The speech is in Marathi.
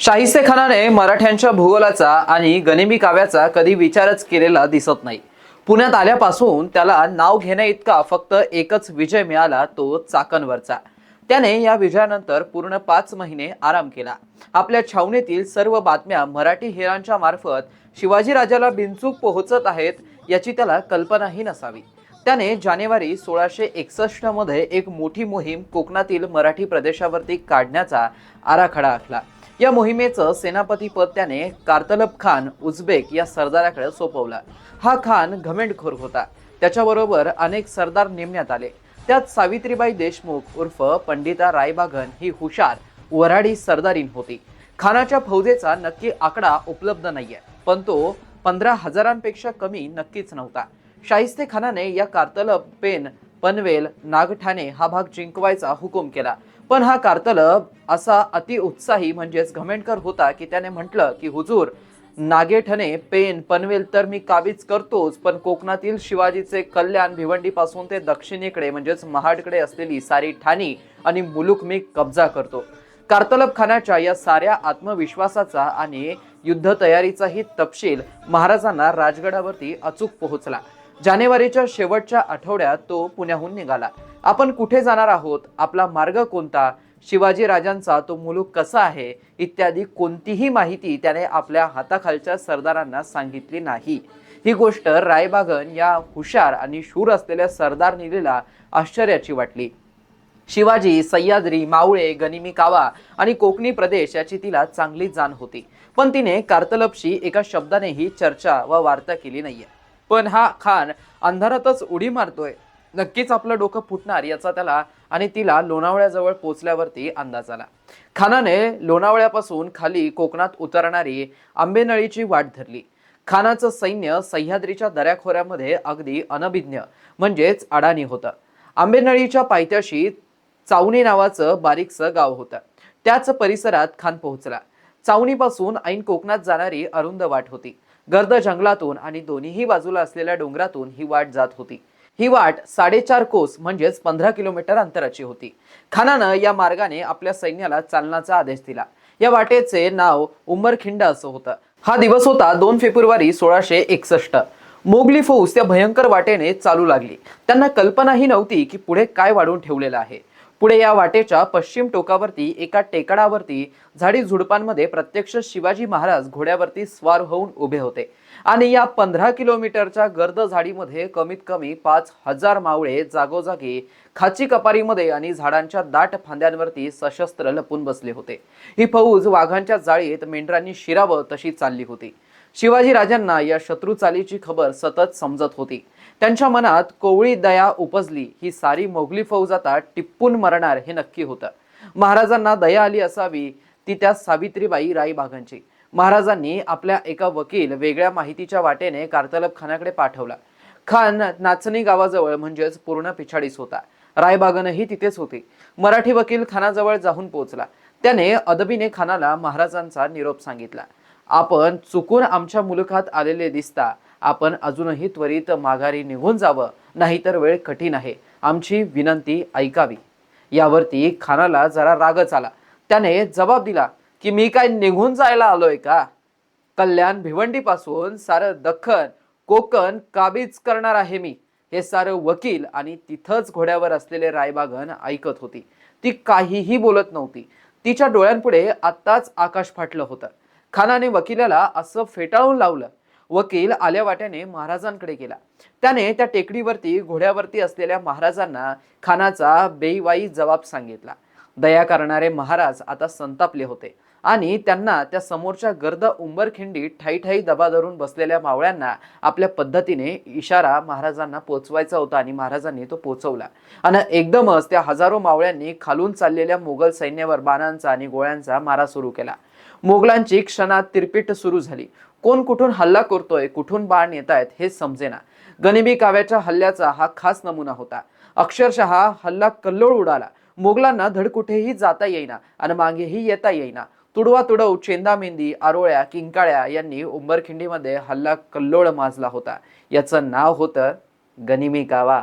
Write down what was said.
शाहिस्ते खानाने मराठ्यांच्या भूगोलाचा आणि गनिमी काव्याचा कधी विचारच केलेला दिसत नाही. पुण्यात आल्यापासून त्याला नाव घेण्या इतका फक्त एकच विजय मिळाला तो चाकणवरचा. त्याने या विजयानंतर पूर्ण पाच महिने आराम केला. आपल्या छावणीतील सर्व बातम्या मराठी हेरांच्या मार्फत शिवाजीराजाला बिनचूक पोहोचत आहेत याची त्याला कल्पनाही नसावी. त्याने जानेवारी सोळाशे एकसष्टमध्ये एक मोठी मोहीम कोकणातील मराठी प्रदेशावरती काढण्याचा आराखडा आखला. या मोहिमेचं सेनापतीपद त्याने कार्तलब खान उझबेक या सरदाराकडे सोपवलं. हा खान घमेंडखोर होता. त्याच्याबरोबर अनेक सरदार नेमण्यात आले. त्यात सावित्रीबाई देशमुख उर्फ पंडिता रायबागन ही हुशार वराडी सरदारीन होती. खानाच्या फौजेचा नक्की आकडा उपलब्ध नाहीये पण तो पंधरा हजारांपेक्षा कमी नक्कीच नव्हता. शाहिस्ते खानाने या कार्तलब पेन पनवेल नागठाणे हा भाग जिंकवायचा हुकूम केला. पण हा कार्तलब असा अतिउत्साही म्हणजेच घमेंडकर होता की त्याने म्हटलं की हुजूर नागेठणे पेन पनवेल तर मी काबीज करतोच पण कोकणातील शिवाजीचे कल्याण भिवंडीपासून ते दक्षिणेकडे म्हणजेच महाडकडे असलेली सारी ठाणी आणि मुलुक मी कब्जा करतो. कार्तलब खानाच्या या साऱ्या आत्मविश्वासाचा आणि युद्ध तयारीचाही तपशील महाराजांना राजगडावरती अचूक पोहोचला. जानेवारीच्या शेवटच्या आठवड्यात तो पुण्याहून निघाला. आपण कुठे जाणार आहोत? आपला मार्ग कोणता? शिवाजी राजांचा तो मुलूक कसा आहे? इत्यादी कोणतीही माहिती त्याने आपल्या हाताखालच्या सरदारांना सांगितली नाही. ही गोष्ट रायबागन या हुशार आणि शूर असलेल्या सरदार निलेला आश्चर्याची वाटली. शिवाजी सह्याद्री मावळे गनिमी कावा आणि कोकणी प्रदेश याची तिला चांगली जाण होती. पण तिने कार्तलपशी एका शब्दानेही चर्चा व वार्ता केली नाहीये. पण हा खान अंधारातच उडी मारतोय. नक्कीच आपलं डोकं फुटणार याचा त्याला आणि तिला लोणावळ्याजवळ पोचल्यावरती अंदाज आला. खानाने लोणावळ्यापासून खाली कोकणात उतरणारी आंबेनळीची वाट धरली. खानाचं सैन्य सह्याद्रीच्या दऱ्याखोऱ्यामध्ये अगदी अनभिज्ञ म्हणजेच अडाणी होतं. आंबेनळीच्या पायथ्याशी चावणी नावाचं बारीकसं गाव होतं. त्याच परिसरात खान पोहोचला. चावणीपासून ऐन कोकणात जाणारी अरुंद वाट होती. गर्द जंगलातून आणि दोन्हीही बाजूला असलेल्या डोंगरातून ही वाट जात होती. ही वाट साडेचार कोस म्हणजेच पंधरा किलोमीटर अंतराची होती. खानानं या मार्गाने आपल्या सैन्याला चालण्याचा आदेश दिला. या वाटेचे नाव उमरखिंड असं होतं. हा दिवस होता दोन फेब्रुवारी सोळाशे एकसष्ट. मोगली फौज त्या भयंकर वाटेने चालू लागली. त्यांना कल्पनाही नव्हती की पुढे काय वाढून ठेवलेलं आहे. पुढे या वाटेच्या पश्चिम टोकावरती एका टेकडावरती झाडी झुडपांमध्ये प्रत्यक्ष शिवाजी महाराज घोड्यावरती स्वार होऊन उभे होते. आणि या पंधरा किलोमीटरच्या गर्द झाडीमध्ये कमीत कमी पाच हजार मावळे जागोजागी खाची कपारीमध्ये आणि झाडांच्या दाट फांद्यांवरती सशस्त्र लपून बसले होते. ही फौज वाघांच्या जाळीत मेंढरांनी शिरावं तशी चालली होती. शिवाजी राजांना या शत्रू चालीची खबर सतत समजत होती. त्यांच्या मनात कोवळी दया उपजली ही सारी मोगली फौज आता टिप्पून मरणार हे नक्की होतं. महाराजांना दया आली असावी ती त्या सावित्रीबाई रायबागांची. महाराजांनी आपल्या एका वकील वेगळ्या माहितीच्या वाटेने कार्तलब खानाकडे पाठवला. खान नाचणी गावाजवळ म्हणजेच पूर्ण पिछाडीस होता. रायबागनही तिथेच होती. मराठी वकील खानाजवळ जाऊन पोहोचला. त्याने अदबीने खानाला महाराजांचा निरोप सांगितला. आपण चुकून आमच्या मुलखात आलेले दिसता आपण अजूनही त्वरित माघारी निघून जावं नाहीतर वेळ कठीण आहे. आमची विनंती ऐकावी. यावरती खानाला जरा रागच आला त्याने जबाब दिला की मी काय निघून जायला आलोय का? कल्याण भिवंडीपासून सारं दख्खन कोकण काबीज करणार आहे मी. हे सारं वकील आणि तिथंच घोड्यावर असलेले रायबागन ऐकत होती. ती काहीही बोलत नव्हती. तिच्या डोळ्यांपुढे आत्ताच आकाश फाटलं होतं. खानाने वकिलाला असं फेटाळून लावलं. वकील आल्या वाट्याने महाराजांकडे गेला. त्याने त्या टेकडीवरती घोड्यावरती असलेल्या महाराजांना खानाचा बेईवाई जबाब सांगितला. दया करणारे महाराज आता संतापले होते आणि त्यांना त्या समोरच्या गर्द उंबरखिंडी ठाई ठाई दबा धरून बसलेल्या मावळ्यांना आपल्या पद्धतीने इशारा महाराजांना पोचवायचा होता आणि महाराजांनी तो पोचवला. आणि एकदमच त्या हजारो मावळ्यांनी खालून चाललेल्या मोगल सैन्यावर बाणांचा आणि गोळ्यांचा मारा सुरू केला. मोगलांची क्षणात तिरपीट सुरू झाली. कोण कुठून हल्ला करतोय कुठून बाण येत आहेत हे समजेना. गनिमी काव्याच्या हल्ल्याचा हा खास नमुना होता. अक्षरशः हल्ला कल्लोळ उडाला. मोगलांना धड कुठेही जाता येईना आणि मागेही येता येईना. तुडवा तुडव चेंदामेंदी आरोळ्या किंकाळ्या यांनी उंबरखिंडीमध्ये हल्ला कल्लोळ माजला होता. याचं नाव होतं गनिमी कावा.